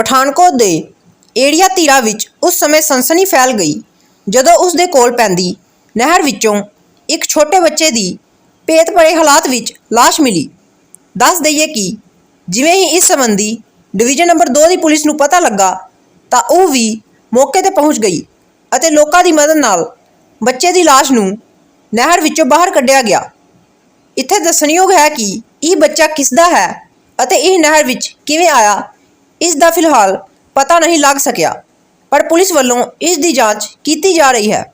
ਪਠਾਨਕੋਟ ਦੇ ਏੜੀਆ ਧੀਰਾ ਵਿੱਚ ਉਸ ਸਮੇਂ ਸਨਸਨੀ ਫੈਲ ਗਈ, ਜਦੋਂ ਉਸ ਦੇ ਕੋਲ ਪੈਂਦੀ ਨਹਿਰ ਵਿੱਚੋਂ ਇੱਕ ਛੋਟੇ ਬੱਚੇ ਦੀ ਭੇਤ ਭਰੇ ਹਾਲਾਤ ਵਿੱਚ ਲਾਸ਼ ਮਿਲੀ। ਦੱਸ ਦਈਏ ਕਿ ਜਿਵੇਂ ਹੀ ਇਸ ਸੰਬੰਧੀ ਡਿਵੀਜ਼ਨ ਨੰਬਰ 2 ਦੀ ਪੁਲਿਸ ਨੂੰ ਪਤਾ ਲੱਗਾ, ਤਾਂ ਉਹ ਵੀ ਮੌਕੇ ਤੇ ਪਹੁੰਚ ਗਈ ਅਤੇ ਲੋਕਾਂ ਦੀ ਮਦਦ ਨਾਲ ਬੱਚੇ ਦੀ ਲਾਸ਼ ਨੂੰ ਨਹਿਰ ਵਿੱਚੋਂ ਬਾਹਰ ਕੱਢਿਆ ਗਿਆ। ਇੱਥੇ ਦੱਸਣਯੋਗ ਹੈ ਕਿ ਇਹ ਬੱਚਾ ਕਿਸ ਦਾ ਹੈ ਅਤੇ ਇਹ ਨਹਿਰ ਵਿੱਚ ਕਿਵੇਂ ਆਇਆ ਇਸ ਦਾ ਫਿਲਹਾਲ ਪਤਾ ਨਹੀਂ ਲੱਗ ਸਕਿਆ, ਪਰ ਪੁਲਿਸ ਵੱਲੋਂ ਇਸ ਦੀ ਜਾਂਚ ਕੀਤੀ ਜਾ ਰਹੀ ਹੈ।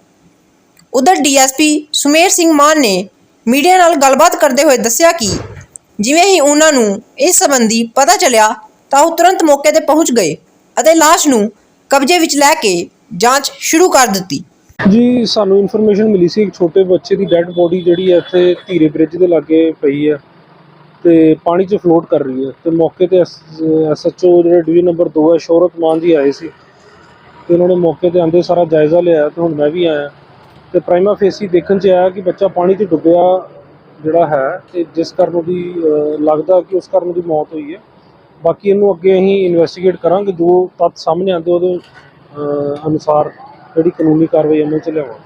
ਉਧਰ ਡੀਐਸਪੀ ਸੁਮੇਰ ਸਿੰਘ ਮਾਨ ਨੇ ਮੀਡੀਆ ਨਾਲ ਗੱਲਬਾਤ ਕਰਦੇ ਹੋਏ ਦੱਸਿਆ ਕਿ ਜਿਵੇਂ ਹੀ ਉਹਨਾਂ ਨੂੰ ਇਸ ਸੰਬੰਧੀ ਪਤਾ ਚੱਲਿਆ ਤਾਂ ਉਹ ਤੁਰੰਤ ਮੌਕੇ ਤੇ ਪਹੁੰਚ ਗਏ ਅਤੇ ਲਾਸ਼ ਨੂੰ ਕਬਜ਼ੇ ਵਿੱਚ ਲੈ ਕੇ ਜਾਂਚ ਸ਼ੁਰੂ ਕਰ ਦਿੱਤੀ। ਜੀ, ਸਾਨੂੰ ਇਨਫੋਰਮੇਸ਼ਨ ਮਿਲੀ ਸੀ ਇੱਕ ਛੋਟੇ ਬੱਚੇ ਦੀ ਡੈੱਡ ਬੋਡੀ ਜਿਹੜੀ ਹੈ ਇੱਥੇ ਧੀਰੇ ਬ੍ਰਿਜ ਦੇ ਲਾਗੇ ਪਈ ਹੈ। ਤੇ ਪਾਣੀ 'ਚ ਫਲੋਟ ਕਰ ਰਹੀ ਹੈ। ਤੇ ਮੌਕੇ ਤੇ ਐਸਐਚਓ ਜਿਹੜੇ ਡਿਵੀਜ਼ਨ ਨੰਬਰ 2 ਹੈ, ਸ਼ੌਰਤ ਮਾਨ ਜੀ ਆਏ ਸੀ। ਤੇ ਉਹਨਾਂ ਨੇ ਮੌਕੇ ਤੇ ਆਂਦੇ ਸਾਰਾ ਜਾਇਜ਼ਾ ਲਿਆ ਤੇ ਹੁਣ ਮੈਂ ਵੀ ਆਇਆ। ਤੇ ਪ੍ਰਾਈਮਾ ਫੇਸੀ ਦੇਖਣ 'ਚ ਆਇਆ ਕਿ ਬੱਚਾ ਪਾਣੀ 'ਚ ਡੁੱਬਿਆ ਜਿਹੜਾ ਹੈ ਤੇ ਜਿਸ ਕਾਰਨ ਉਹਦੀ ਲੱਗਦਾ ਕਿ ਉਸ ਕਾਰਨ ਉਹਦੀ ਮੌਤ ਹੋਈ ਹੈ। ਬਾਕੀ ਇਹਨੂੰ ਅੱਗੇ ਅਸੀਂ ਇਨਵੈਸਟੀਗੇਟ ਕਰਾਂਗੇ। ਜੋ ਤੱਤ ਸਾਹਮਣੇ ਆਉਂਦੇ ਉਹਦੇ ਅਨੁਸਾਰ ਜਿਹੜੀ ਕਾਨੂੰਨੀ ਕਾਰਵਾਈ ਅਮਲ 'ਚ ਲਿਆਵਾਂਗੇ